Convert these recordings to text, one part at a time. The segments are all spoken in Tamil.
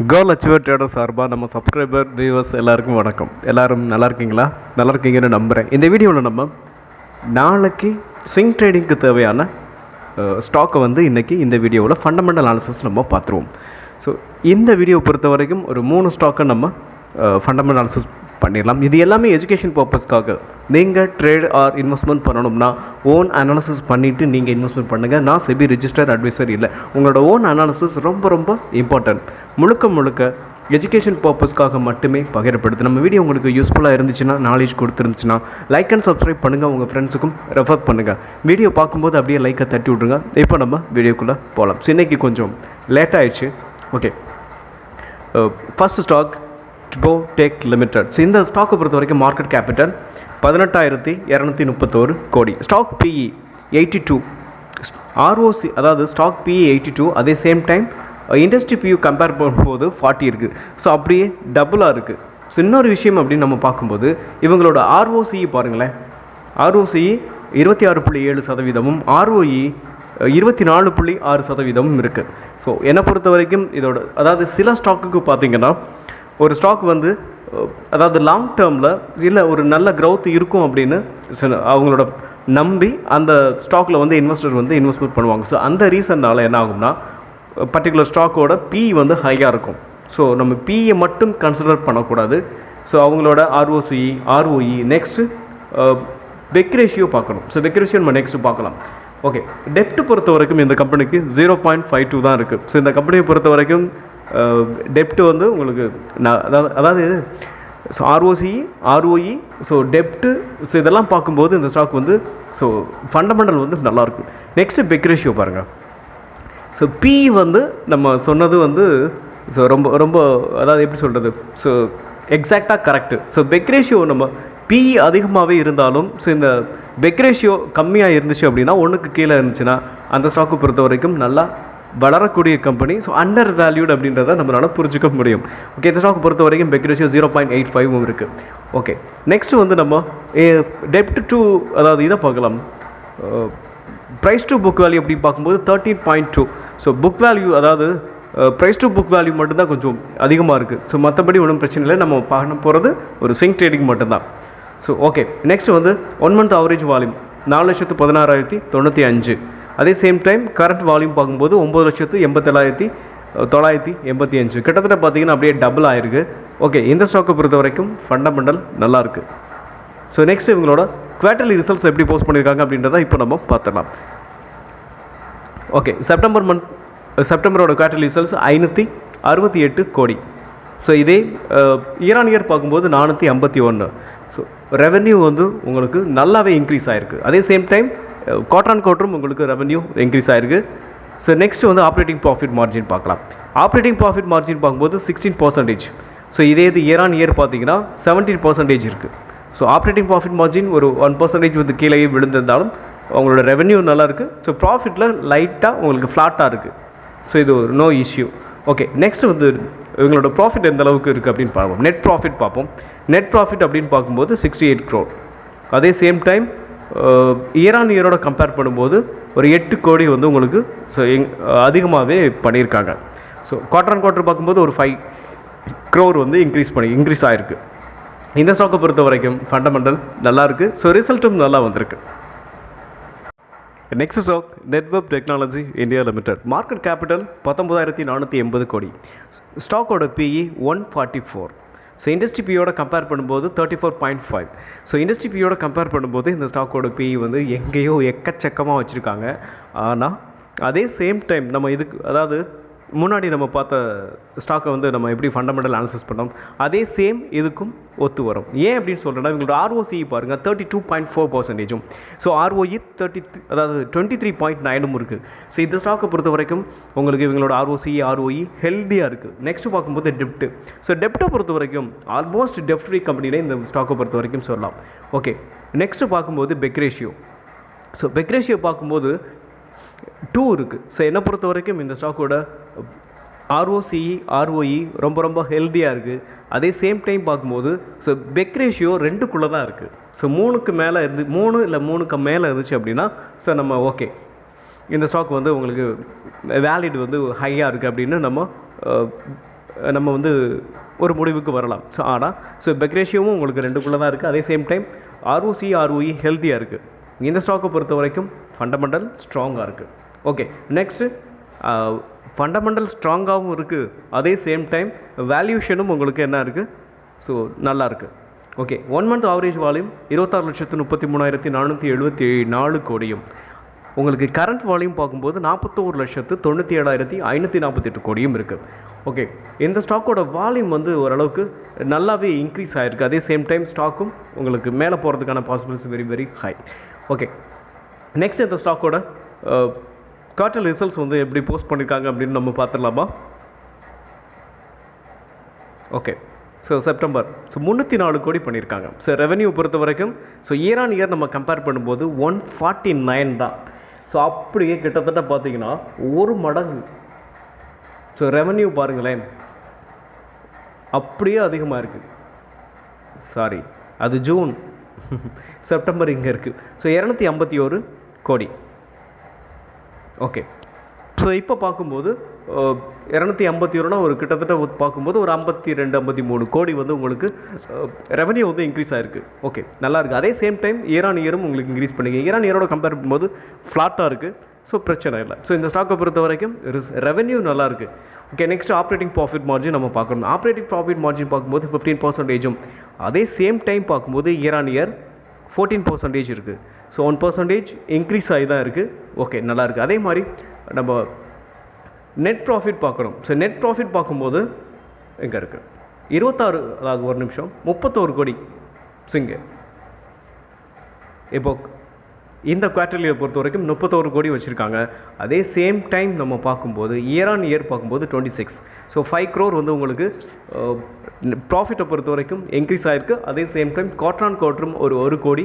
கேர்ள் அச்சுவர் ட்ரேடர் சார்பாக நம்ம சப்ஸ்கிரைபர் வியூவர்ஸ் எல்லாருக்கும் வணக்கம். எல்லாரும் நல்லா இருக்கீங்களா? நல்லா இருக்கீங்கன்னு நம்புகிறேன் இந்த வீடியோவில் நம்ம நாளைக்கு ஸ்விங் ட்ரேடிங்க்கு தேவையான ஸ்டாக்கை வந்து இன்றைக்கி இந்த வீடியோவில் ஃபண்டமெண்டல் அனாலிசிஸ் நம்ம பார்த்துருவோம். ஸோ இந்த வீடியோ பொறுத்த வரைக்கும் ஒரு மூணு ஸ்டாக்கை நம்ம ஃபண்டமெண்டல் அனாலிசிஸ் பண்ணிடலாம். இது எல்லாமே எஜுகேஷன் பர்பஸ்க்காக நீங்கள் ட்ரேட் ஆர் இன்வெஸ்ட்மெண்ட் பண்ணணும்னா ஓன் அனாலிசிஸ் பண்ணிவிட்டு நீங்கள் இன்வெஸ்ட்மெண்ட் பண்ணுங்கள் நான் செபி ரிஜிஸ்டர் அட்வைசர் இல்லை. உங்களோட ஓன் அனாலிசிஸ் ரொம்ப ரொம்ப இம்பார்ட்டன்ட் முழுக்க முழுக்க எஜுகேஷன் பர்பஸ்க்காக மட்டுமே பகிரப்படுது நம்ம வீடியோ உங்களுக்கு யூஸ்ஃபுல்லாக இருந்துச்சுன்னா நாலேஜ் கொடுத்துருந்துச்சுன்னா லைக் அண்ட் சப்ஸ்கிரைப் பண்ணுங்கள் உங்கள் ஃப்ரெண்ட்ஸுக்கும் ரெஃபர் பண்ணுங்கள் வீடியோ பார்க்கும்போது அப்படியே லைக்கை தட்டி விட்ருங்க இப்போ நம்ம வீடியோக்குள்ளே போகலாம் ஸோ இன்னைக்கு கொஞ்சம் லேட் ஆயிடுச்சு. Okay first stock டிபோ tech limited so இந்த ஸ்டாக்கை பொறுத்த வரைக்கும் மார்க்கெட் கேபிட்டல் பதினெட்டாயிரத்தி இரநூத்தி முப்பத்தோரு கோடி. Stock PE eighty two ROC அதாவது ஸ்டாக் பிஇ எயிட்டி டூ அதே same time industry PE compare பண்ணும்போது ஃபார்ட்டி இருக்குது ஸோ அப்படியே டபுளாக இருக்குது ஸோ இன்னொரு விஷயம் அப்படின்னு நம்ம பார்க்கும்போது இவங்களோட ஆர்ஓசிஇ பாருங்களேன். ஆர்ஓசிஇ இருபத்தி ஆறு புள்ளி ஏழு சதவீதமும் ஆர்ஓஇ இருபத்தி நாலு புள்ளி ஆறு சதவீதமும் இருக்குது ஸோ என்னை பொறுத்த வரைக்கும் இதோட அதாவது சில ஸ்டாக்குக்கு பார்த்தீங்கன்னா ஒரு ஸ்டாக் வந்து அதாவது லாங் டேர்மில் இல்லை ஒரு நல்ல க்ரௌத் இருக்கும் அப்படின்னு அவங்களோட நம்பி அந்த ஸ்டாக்கில் வந்து இன்வெஸ்டர் வந்து இன்வெஸ்ட்மெண்ட் பண்ணுவாங்க. ஸோ அந்த ரீசன்னால் என்ன ஆகும்னா பர்டிகுலர் ஸ்டாக்கோட பி வந்து ஹையாக இருக்கும். ஸோ நம்ம பியை மட்டும் கன்சிடர் பண்ணக்கூடாது. ஸோ அவங்களோட ROCE ROE next peg ratio பார்க்கணும். ஸோ பெக் ரேஷியோ நம்ம நெக்ஸ்ட்டு பார்க்கலாம். ஓகே டெப்ட் பொறுத்த வரைக்கும் இந்த கம்பெனிக்கு ஜீரோ பாயிண்ட் ஃபைவ் டூ தான் இருக்குது ஸோ இந்த கம்பெனியை பொறுத்த வரைக்கும் டெப்ட் வந்து உங்களுக்கு நான் அதாவது அதாவது ஸோ ஆர்ஓசி ஆர்ஓஇ ஸோ டெப்ட்டு ஸோ இதெல்லாம் பார்க்கும்போது இந்த ஸ்டாக் வந்து ஸோ ஃபண்டமெண்டல் வந்து நல்லாயிருக்கும் நெக்ஸ்ட்டு பெக் ரேஷியோ பாருங்கள் ஸோ பி வந்து நம்ம சொன்னது வந்து ஸோ ரொம்ப ரொம்ப அதாவது எப்படி சொல்கிறது ஸோ எக்ஸாக்டாக கரெக்டு ஸோ பெக் ரேஷியோ நம்ம பி அதிகமாகவே இருந்தாலும் ஸோ இந்த பெக் ரேஷியோ கம்மியாக இருந்துச்சு அப்படின்னா ஒன்றுக்கு கீழே இருந்துச்சுன்னா அந்த ஸ்டாக்கை பொறுத்த வரைக்கும் நல்லா வளரக்கூடிய கம்பெனி ஸோ அண்டர் வேல்யூட் அப்படின்றத நம்மளால் புரிஞ்சுக்க முடியும். ஓகே இந்த ஸ்டாக் பொறுத்த வரைக்கும் peg ratio zero point eight ஃபைவும் இருக்குது ஓகே நெக்ஸ்ட்டு வந்து நம்ம டெப்ட் டு அதாவது இதை பார்க்கலாம். ப்ரைஸ் டு புக் வேல்யூ அப்படின்னு பார்க்கும்போது thirteen point two so book value அதாவது ப்ரைஸ் டு புக் வேல்யூ மட்டும்தான் கொஞ்சம் அதிகமாக இருக்குது ஸோ மற்றபடி ஒன்றும் பிரச்சனை இல்லை. நம்ம பார்க்க போகிறது ஒரு ஸ்விங் ட்ரேடிங் மட்டும்தான். ஸோ ஓகே நெக்ஸ்ட் வந்து ஒன் மந்த் அவரேஜ் வால்யூம் நாலு லட்சத்து பதினாறாயிரத்தி தொண்ணூற்றி அஞ்சு. அதே சேம் டைம் கரண்ட் வால்யூம் பார்க்கும்போது ஒம்பது லட்சத்து எண்பத்தேழாயிரத்தி தொள்ளாயிரத்தி எண்பத்தி அஞ்சு. கிட்டத்தட்ட பார்த்தீங்கன்னா அப்படியே டபுள் ஆயிருக்கு. ஓகே இந்த ஸ்டாக்கை பொறுத்த வரைக்கும் ஃபண்டமெண்டல் நல்லாயிருக்கு ஸோ நெக்ஸ்ட் இவங்களோட குவார்டர்லி ரிசல்ட்ஸ் எப்படி போஸ்ட் பண்ணியிருக்காங்க அப்படின்றத இப்போ நம்ம பார்த்துடலாம். ஓகே செப்டம்பர் மந்த் செப்டம்பரோட குவார்டர்லி ரிசல்ட்ஸ் ஐநூற்றி அறுபத்தி எட்டு கோடி. ஸோ இதே இயர் ஆன் இயர் பார்க்கும்போது நானூற்றி ஐம்பத்தி ஒன்று ஸோ ரெவென்யூ வந்து உங்களுக்கு நல்லாவே இன்க்ரீஸ் ஆகிருக்கு அதே சேம் டைம் குவார்டர் அண்ட் குவார்ட்டரும் உங்களுக்கு ரெவன்யூ இன்க்ரீஸ் ஆயிருக்கு. ஸோ நெக்ஸ்ட் வந்து ஆப்ரேட்டிங் ப்ராஃபிட் மார்ஜின் பார்க்கலாம். ஆப்ரேட்டிங் ப்ராஃபிட் மார்ஜின் பார்க்கும்போது சிக்ஸ்டீன் பர்சன்டேஜ் ஸோ இதே இது இயர் ஆன் இயர் பார்த்தீங்கன்னா செவன்டீன் பர்சன்டேஜ் இருக்குது ஸோ ஆப்ரேட்டிங் ப்ராஃபிட் மார்ஜின் ஒரு ஒன் பர்சன்டேஜ் வந்து கீழே விழுந்திருந்தாலும் அவங்களோட ரெவென்யூ நல்லா இருக்குது ஸோ ப்ராஃபிட்டில் லைட்டாக உங்களுக்கு ஃப்ளாட்டாக இருக்குது ஸோ இது ஒரு நோ இஷ்யூ ஓகே நெக்ஸ்ட் வந்து இவங்களோட ப்ராஃபிட் எந்த அளவுக்கு இருக்குது அப்படின்னு பார்ப்போம். நெட் ப்ராஃபிட் பார்ப்போம். நெட் ப்ராஃபிட் அப்படின்னு பார்க்கும்போது சிக்ஸ்டி எயிட் க்ரோர் அதே சேம் டைம் இயர் ஆன் இயரோட கம்பேர் பண்ணும்போது ஒரு எட்டு கோடி வந்து உங்களுக்கு ஸோ எங் அதிகமாகவே பண்ணியிருக்காங்க. ஸோ குவார்டர் அண்ட் குவார்டர் பார்க்கும்போது ஒரு ஃபைவ் க்ரோர் வந்து இன்க்ரீஸ் பண்ணி இன்க்ரீஸ் ஆகிருக்கு இந்த ஸ்டாக்கை பொறுத்த வரைக்கும் ஃபண்டமெண்டல் நல்லா இருக்குது ஸோ ரிசல்ட்டும் நல்லா வந்திருக்கு. Next stock network technology India limited market capital பத்தொம்பதாயிரத்தி நானூற்றி எண்பது கோடி. ஸ்டாக்கோட PE one forty four so industry பியோட கம்பேர் பண்ணும்போது thirty four point five so industry பியோட கம்பேர் பண்ணும்போது இந்த ஸ்டாக்கோட பி வந்து எங்கேயோ எக்கச்சக்கமாக வச்சுருக்காங்க. ஆனால் அதே சேம் டைம் நம்ம இதுக்கு அதாவது முன்னாடி நம்ம பார்த்த ஸ்டாக்கை வந்து நம்ம எப்படி ஃபண்டமெண்டல் அனாலிசிஸ் பண்ணோம் அதே சேம் இதுக்கும் ஒத்து வரும். ஏன் அப்படின்னு சொல்கிறேன்னா இவங்களோட ஆர்ஓசி பாருங்கள் தேர்ட்டி டூ பாயிண்ட் ஃபோர் பர்சன்டேஜும் ஸோ ஆர்ஓஇ தேர்ட்டி அதாவது டுவெண்ட்டி த்ரீ பாயிண்ட் நைனும் இருக்குது ஸோ இந்த ஸ்டாக்கை பொறுத்த வரைக்கும் உங்களுக்கு இவங்களோட ஆர்ஓசி ஆர்ஓஇ ஹெல்த்தியாக இருக்குது நெக்ஸ்ட் பார்க்கும்போது டெப்ட்டு ஸோ டெப்ட்டை பொறுத்த வரைக்கும் ஆல்மோஸ்ட் டெப்ட் ஃப்ரீ கம்பெனிலே இந்த ஸ்டாக்கை பொறுத்த வரைக்கும் சொல்லலாம். ஓகே நெக்ஸ்ட்டு பார்க்கும்போது பெக்ரேஷியோ ஸோ பெக்ரேஷியோ பார்க்கும்போது டூ இருக்குது ஸோ என்னை பொறுத்த வரைக்கும் இந்த ஸ்டாக்கோட ஆர்ஓசிஇ ஆர்ஓஇ ரொம்ப ரொம்ப ஹெல்த்தியாக இருக்குது அதே சேம் டைம் பார்க்கும்போது ஸோ பெக் ரேஷியோ ரெண்டுக்குள்ளே தான் இருக்குது ஸோ மூணுக்கு மேலே இருந்து மூணு இல்லை மூணுக்கு மேலே இருந்துச்சு அப்படின்னா ஸோ நம்ம ஓகே இந்த ஸ்டாக் வந்து உங்களுக்கு வேலிட் வந்து ஹையாக இருக்குது அப்படின்னு நம்ம நம்ம வந்து ஒரு முடிவுக்கு வரலாம். ஸோ ஆனால் ஸோ பெக்ரேஷியோவும் உங்களுக்கு ரெண்டுக்குள்ளே தான் இருக்குது அதே சேம் டைம் ஆர்ஓசி ஆர்ஓஇ ஹெல்த்தியாக இருக்குது இந்த ஸ்டாக்கை பொறுத்த வரைக்கும் ஃபண்டமெண்டல் ஸ்ட்ராங்காக இருக்குது ஓகே நெக்ஸ்ட்டு ஃபண்டமெண்டல் ஸ்ட்ராங்காகவும் இருக்குது அதே சேம் டைம் வேல்யூஷனும் உங்களுக்கு என்ன இருக்குது ஸோ நல்லா இருக்குது okay one month average volume இருபத்தாறு லட்சத்து முப்பத்தி மூணாயிரத்தி நானூற்றி எழுபத்தி நாலு கோடியும். உங்களுக்கு கரண்ட் வால்யூம் பார்க்கும்போது நாற்பத்தோரு லட்சத்து தொண்ணூற்றி ஏழாயிரத்தி ஐநூற்றி நாற்பத்தெட்டு கோடியும் இருக்குது ஓகே இந்த ஸ்டாக்கோட வால்யூம் வந்து ஓரளவுக்கு நல்லாவே இன்க்ரீஸ் ஆகிருக்கு அதே சேம் டைம் ஸ்டாக்கும் உங்களுக்கு மேலே போகிறதுக்கான possibilities very very high okay next இந்த ஸ்டாக்கோட குவார்டர் ரிசல்ட்ஸ் வந்து எப்படி போஸ்ட் பண்ணியிருக்காங்க அப்படின்னு நம்ம பார்த்துடலாமா? ஓகே ஸோ செப்டம்பர் ஸோ முந்நூற்றி நாலு கோடி பண்ணியிருக்காங்க ஸோ ரெவென்யூ பொறுத்த வரைக்கும் ஸோ இயர் ஆன் இயர் நம்ம கம்பேர் பண்ணும்போது ஒன் ஃபார்ட்டி நைன் தான். ஸோ அப்படியே கிட்டத்தட்ட பார்த்தீங்கன்னா ஒரு மடங்கு ஸோ ரெவன்யூ பாருங்களேன். அப்படியே அதிகமாக இருக்குது சாரி அது ஜூன் செப்டம்பர் இங்கே இருக்குது ஸோ இரநூத்தி ஐம்பத்தி ஒரு கோடி. ஓகே ஸோ இப்போ பார்க்கும்போது இரநூத்தி ஐம்பத்தி ஒருனா ஒரு கிட்டத்தட்ட பார்க்கும்போது ஒரு ஐம்பத்தி ரெண்டு ஐம்பத்தி மூணு கோடி வந்து உங்களுக்கு ரெவன்யூ வந்து இன்க்ரீஸ் ஆயிருக்கு. ஓகே நல்லா இருக்குது அதே சேம் டைம் இயர் ஆன் இயரும் உங்களுக்கு இன்க்ரீஸ் பண்ணிங்க இயர் ஆன் இயரோட கம்பேர் பண்ணும்போது ஃப்ளாட்டாக இருக்குது ஸோ பிரச்சனை இல்லை. ஸோ இந்த ஸ்டாக்கை பொறுத்த வரைக்கும் ரெவன்யூ நல்லாயிருக்கு okay next operating profit margin நம்ம பார்க்கணும். ஆப்ரேட்டிங் ப்ராஃபிட் மார்ஜின் பார்க்கும்போது ஃபிஃப்டீன் பர்சன்டேஜும் அதே சேம் டைம் பார்க்கும்போது year on year fourteen percentage இருக்குது ஸோ ஒன் பர்சன்டேஜ் இன்க்ரீஸ் ஆகி தான் இருக்குது ஓகே நல்லாயிருக்கு அதே மாதிரி நம்ம நெட் ப்ராஃபிட் பார்க்குறோம் ஸோ நெட் ப்ராஃபிட் பார்க்கும்போது எங்கே இருக்குது இருபத்தாறு அதாவது ஒரு நிமிஷம் முப்பத்தோரு கோடி சிங்கு. இப்போ இந்த குவார்டர்லியை பொறுத்த வரைக்கும் முப்பத்தோரு கோடி வச்சுருக்காங்க. அதே சேம் டைம் நம்ம பார்க்கும்போது இயர் ஆன் இயர் பார்க்கும்போது twenty six so five crore வந்து உங்களுக்கு uh, ப்ராஃபிட்டை பொறுத்த வரைக்கும் இன்க்ரீஸ் ஆகிருக்கு அதே சேம் டைம் குவார்டர் குவார்ட்டரும் ஒரு ஒரு கோடி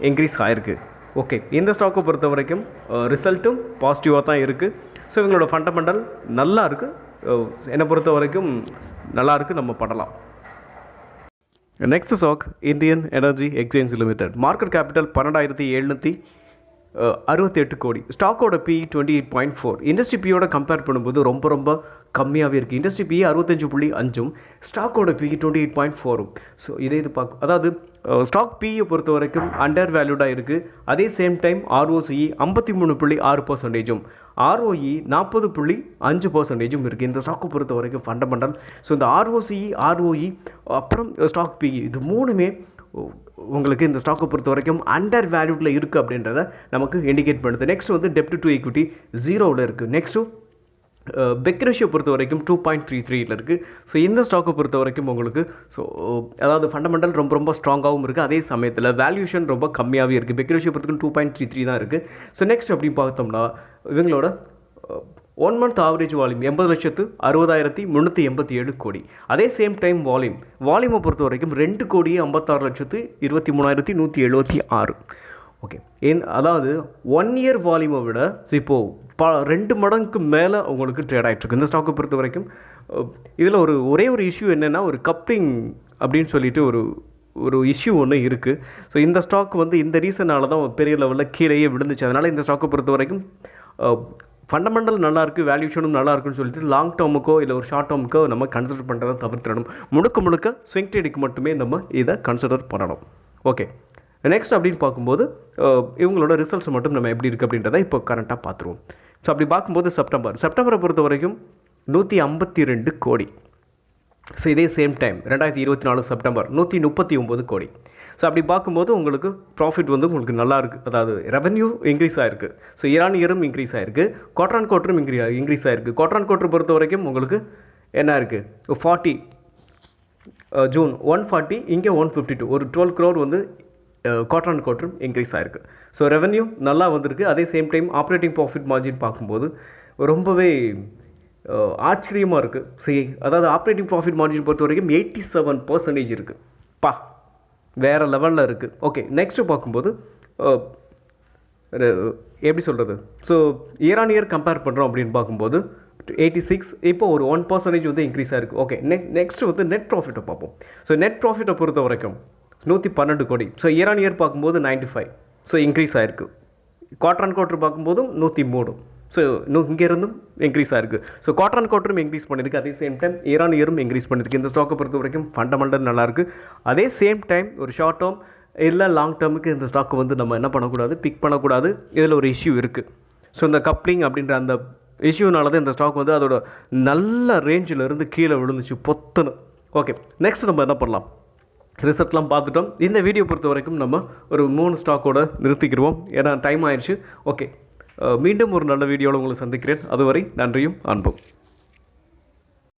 இன்க்ரீஸ் ஆகிருக்கு ஓகே இந்த ஸ்டாக்கை பொறுத்த வரைக்கும் uh, ரிசல்ட்டும் பாசிட்டிவாக தான் இருக்குது ஸோ இவங்களோட ஃபண்டமெண்டல் நல்லா இருக்குது uh, என்னை பொறுத்த வரைக்கும் நல்லா இருக்குது நம்ம படலாம் next stock Indian energy exchange limited market capital பன்னெண்டாயிரத்தி எழுநூற்றி அறுபத்தி எட்டு கோடி. ஸ்டாக்கோட P twenty eight point four industry பியோட கம்பேர் பண்ணும்போது ரொம்ப ரொம்ப கம்மியாகவே இருக்குது இண்டஸ்ட்ரி பி அறுபத்தஞ்சு புள்ளி அஞ்சும் ஸ்டாக்கோட பி டுவெண்ட்டி எயிட் பாயிண்ட் ஃபோரும் ஸோ இதே இது பார்க்க அதாவது ஸ்டாக் பிஇ பொறுத்த வரைக்கும் அண்டர் வேல்யூடாக இருக்குது அதே சேம் டைம் ஆர்ஓசிஇ ஐம்பத்தி மூணு புள்ளி ஆறு பர்சன்டேஜும் ஆர்ஓஇ நாற்பது புள்ளி அஞ்சு பர்சன்டேஜும் இருக்குது இந்த ஸ்டாக்கை பொறுத்த வரைக்கும் ஃபண்டமெண்டல் ஸோ இந்த ஆர்ஓசிஇ ஆர்ஓஇ அப்புறம் ஸ்டாக் பிஇ இது மூணுமே உங்களுக்கு இந்த ஸ்டாக்கை பொறுத்த வரைக்கும் அண்டர் வேல்யூட்டில் இருக்குது அப்படின்றத நமக்கு இண்டிகேட் பண்ணுது. நெக்ஸ்ட் வந்து டெப்ட் டு ஈக்விட்டி ஜீரோவில் இருக்குது நெக்ஸ்ட்டு பெக் ரேஷியோ பொறுத்த வரைக்கும் டூ பாயிண்ட் த்ரீ த்ரீயில் இருக்குது ஸோ இந்த ஸ்டாக்கை பொறுத்த வரைக்கும் உங்களுக்கு ஸோ அதாவது ஃபண்டமெண்டல் ரொம்ப ரொம்ப ஸ்ட்ராங்காகவும் இருக்குது அதே சமயத்தில் வேல்யூஷன் ரொம்ப கம்மியாகவே இருக்குது பெக் ரேஷியோ பொறுத்தவரைக்கும் டூ பாயிண்ட் த்ரீ த்ரீ தான் இருக்குது ஸோ நெக்ஸ்ட் அப்படின்னு பார்த்தோம்னா இவங்களோட ஒன் மந்த் ஆவரேஜ் வால்யூம் எண்பது லட்சத்து அறுபதாயிரத்தி முந்நூற்றி எண்பத்தி ஏழு கோடி. அதே சேம் டைம் வால்யூம் வால்யூமை பொறுத்த வரைக்கும் ரெண்டு கோடியே ஐம்பத்தாறு லட்சத்து இருபத்தி மூணாயிரத்தி நூற்றி எழுபத்தி ஆறு. ஓகே என் அதாவது ஒன் இயர் வால்யூமை விட ஸோ இப்போது ப ரெண்டு மடங்குக்கு மேலே உங்களுக்கு ட்ரேட் ஆகிட்டுருக்கு இந்த ஸ்டாக்கை பொறுத்த வரைக்கும் இதில் ஒரு ஒரே ஒரு இஷ்யூ என்னென்னா ஒரு கப்ளிங் அப்படின்னு சொல்லிட்டு ஒரு ஒரு இஷ்யூ ஒன்று இருக்குது ஸோ இந்த ஸ்டாக் வந்து இந்த ரீசனால தான் பெரிய லெவலில் கீழேயே விழுந்துச்சு. அதனால் இந்த ஸ்டாக்கை பொறுத்த வரைக்கும் ஃபண்டமெண்டல் நல்லாயிருக்கு வேல்யூஷனும் நல்லா இருக்குன்னு சொல்லிட்டு லாங் டேர்முக்கோ இல்லை ஒரு ஷார்ட் டேர்முக்கோ நம்ம கன்சிடர் பண்ணுறதை தவிர்த்திடணும். முழுக்க முழுக்க ஸ்விங் ட்ரேடுக்கு மட்டுமே நம்ம இதை கன்சிடர் பண்ணணும். ஓகே நெக்ஸ்ட் அப்படின்னு பார்க்கும்போது இவங்களோட ரிசல்ட்ஸ் மட்டும் நம்ம எப்படி இருக்குது அப்படின்றத இப்போ கரண்ட்டாக பார்த்துருவோம். ஸோ அப்படி பார்க்கும்போது செப்டம்பர் செப்டம்பரை பொறுத்த வரைக்கும் நூற்றி ஐம்பத்தி ரெண்டு கோடி. ஸோ இதே சேம் டைம் ரெண்டாயிரத்தி இருபத்தி நாலு செப்டம்பர் நூற்றி முப்பத்தி ஒம்பது கோடி. ஸோ அப்படி பார்க்கும்போது உங்களுக்கு ப்ராஃபிட் வந்து உங்களுக்கு நல்லா இருக்குது அதாவது ரெவன்யூ இன்க்ரீஸ் ஆகிருக்கு ஸோ இயரான் இயரும் இன்க்ரீஸ் ஆகிருக்கு குவார்டர் குவார்ட்டரும் இன்க்ரீ இன்க்ரீஸ் ஆகிருக்கு குவார்டர் குவார்ட்டர் பொறுத்த வரைக்கும் உங்களுக்கு என்ன இருக்குது ஃபார்ட்டி ஜூன் ஒன் ஃபார்ட்டி இங்கே ஒன் ஃபிஃப்டி டூ ஒரு டுவெல் க்ரோர் வந்து குவார்டர் அண்ட் குவார்ட்டரும் இன்க்ரீஸ் ஆகிருக்கு ஸோ ரெவன்யூ நல்லா வந்திருக்கு. அதே same time operating profit margin பார்க்கும்போது ரொம்பவே ஆச்சரியமாக இருக்குது சரி அதாவது ஆப்ரேட்டிங் ப்ராஃபிட் மார்ஜின் பொறுத்த வரைக்கும் எயிட்டி செவன் பர்சன்டேஜ் இருக்குது பா வேறு லெவலில் இருக்குது ஓகே நெக்ஸ்ட்டு பார்க்கும்போது எப்படி சொல்கிறது so year on year compare பண்ணுறோம் அப்படின்னு பார்க்கும்போது எயிட்டி சிக்ஸ் இப்போ ஒரு ஒன் பர்சன்டேஜ் வந்து இன்க்ரீஸ் ஆகிருக்கு ஓகே நெக் நெக்ஸ்ட் வந்து நெட் ப்ராஃபிட்டை பார்ப்போம். ஸோ நெட் ப்ராஃபிட்டை பொறுத்த வரைக்கும் நூற்றி பன்னெண்டு கோடி. ஸோ இயர் ஆன் இயர் பார்க்கும்போது நைன்ட்டி ஃபைவ் ஸோ இன்க்ரீஸ் ஆகிருக்கு குவார்டர் அண்ட் குவார்டர் பார்க்கும்போதும் நூற்றி மூணு. ஸோ இன்னும் இங்கேருந்தும் இன்க்ரீஸ் ஆயிருக்கு. ஸோ குவார்டர் அண்ட் குவார்டரும் இன்க்ரீஸ் பண்ணியிருக்கு அதே சேம் டைம் இயர் இயரும் இன்க்ரீஸ் பண்ணியிருக்கு இந்த ஸ்டாக்கை பொறுத்த வரைக்கும் ஃபண்டமெண்டல் நல்லாயிருக்கு. அதே சேம் டைம் ஒரு ஷார்ட் டேர்ம் இல்லை லாங் டேர்முக்கு இந்த ஸ்டாக்கை வந்து நம்ம என்ன பண்ணக்கூடாது? பிக் பண்ணக்கூடாது. இதில் ஒரு இஷ்யூ இருக்குது ஸோ இந்த கப்ளிங் அப்படின்ற அந்த இஷ்யூனால தான் இந்த ஸ்டாக் வந்து அதோட நல்ல ரேஞ்சில் இருந்து கீழே விழுந்துச்சு பொத்தணும் ஓகே நெக்ஸ்ட் நம்ம என்ன பண்ணலாம்? ரிசல்ட்லாம் பார்த்துட்டோம். இந்த வீடியோ பொறுத்த வரைக்கும் நம்ம ஒரு மூணு ஸ்டாக்கோட நிறுத்திக்கிடுவோம் ஏன்னா டைம் ஆயிடுச்சு ஓகே மீண்டும் ஒரு நல்ல வீடியோவில் உங்களை சந்திக்கிறேன். அதுவரை நன்றியும் அன்பும்.